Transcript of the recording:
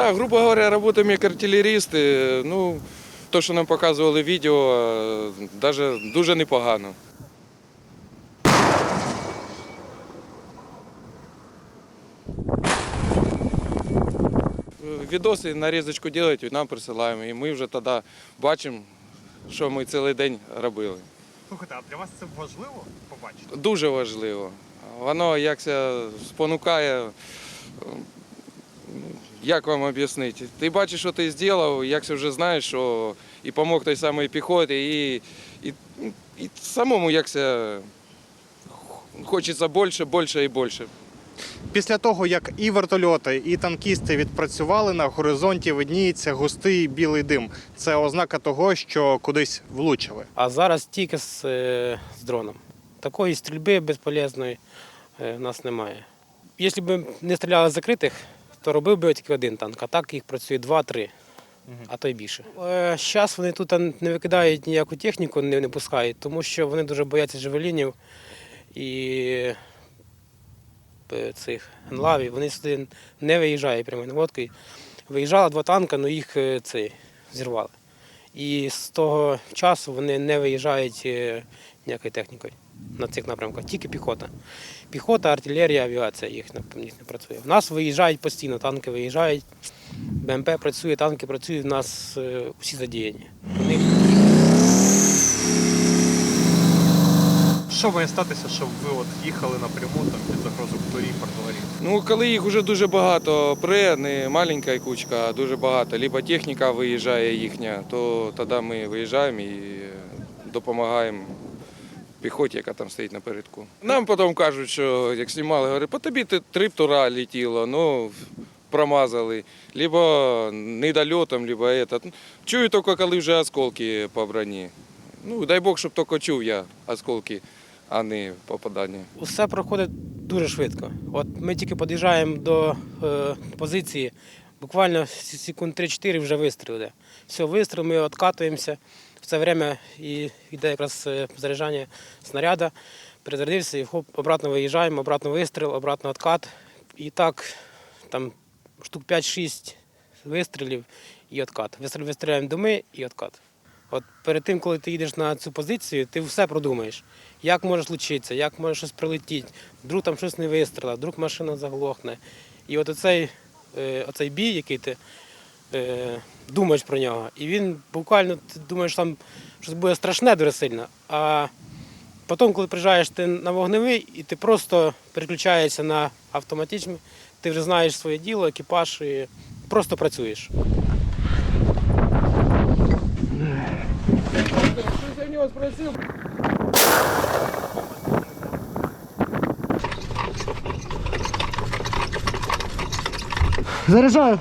Так, грубо говоря, работаем як артилерісти. Ну, то, що нам показували відео, е, даже дуже непогано. Відоси нарізочку роблять і нам присилаємо. І ми вже тоді бачимо, що ми цілий день робили. Слухайте, а для вас це важливо побачити? Дуже важливо. Воно якся спонукає. Як вам об'яснити? Ти бачиш, що ти зробив, якся вже знаєш, що і допомог той самій піхоті, і, і, і самому якся хочеться більше, більше і більше. Після того, як і вертольоти, і танкісти відпрацювали, на горизонті видніється густий білий дим. Це ознака того, що кудись влучили. А зараз тільки з, е, з дроном. Такої стрільби безполезної е, в нас немає. Якщо б не стріляли з закритих, то робив би тільки один танк, а так їх працює два-три, а то й більше. Зараз вони тут не викидають ніяку техніку, не, не пускають, тому що вони дуже бояться джавелінів і е, цих енлавів. Вони сюди не виїжджають прямою наводкою. Виїжджало два танка, але їх е, цей, зірвали. І з того часу вони не виїжджають е, ніякою технікою на цих напрямках, тільки піхота. Піхота, артилерія, авіація їх не, їх не працює. В нас виїжджають постійно, танки виїжджають, БМП працює, танки працюють, в нас е, всі задіяні. У них Що має статися, щоб ви от їхали напряму там під загрозу птурів, артилерії? Ну, коли їх вже дуже багато пре, не маленька кучка, а дуже багато, либо техніка виїжджає їхня, то тоді ми виїжджаємо і е, допомагаємо піхоті, яка там стоїть напередку. Нам потім кажуть, що як знімали, говорять, по тобі три птура летіло, ну промазали, либо недольотом, либо это. Чую тільки, коли вже осколки по броні. Ну, дай Бог, щоб тільки чув я осколки, а не попадання. Усе проходить дуже швидко. От ми тільки під'їжджаємо до е, позиції, буквально секунд 3-4 вже вистріл йде. Все, вистріл, ми відкатуємося. В це время і йде якраз е, заряджання снаряда, перезарядився і хоп, обратно виїжджаємо, обратно вистріл, обратно відкат. І так там штук 5-6 вистрілів і відкат. Вистріл вистріляємо до ми і відкат. От перед тим, коли ти їдеш на цю позицію, ти все продумаєш. Як може случитися, як може щось прилетіти, вдруг там щось не вистріла, вдруг машина заглохне. І от оцей, оцей бій, який ти е, думаєш про нього, і він буквально ти думаєш, там щось буде страшне дуже сильно. А потім, коли приїжджаєш ти на вогневий, і ти просто переключаєшся на автоматизм, ти вже знаєш своє діло, екіпаж і просто працюєш. Я нього спросив. Заряджаю.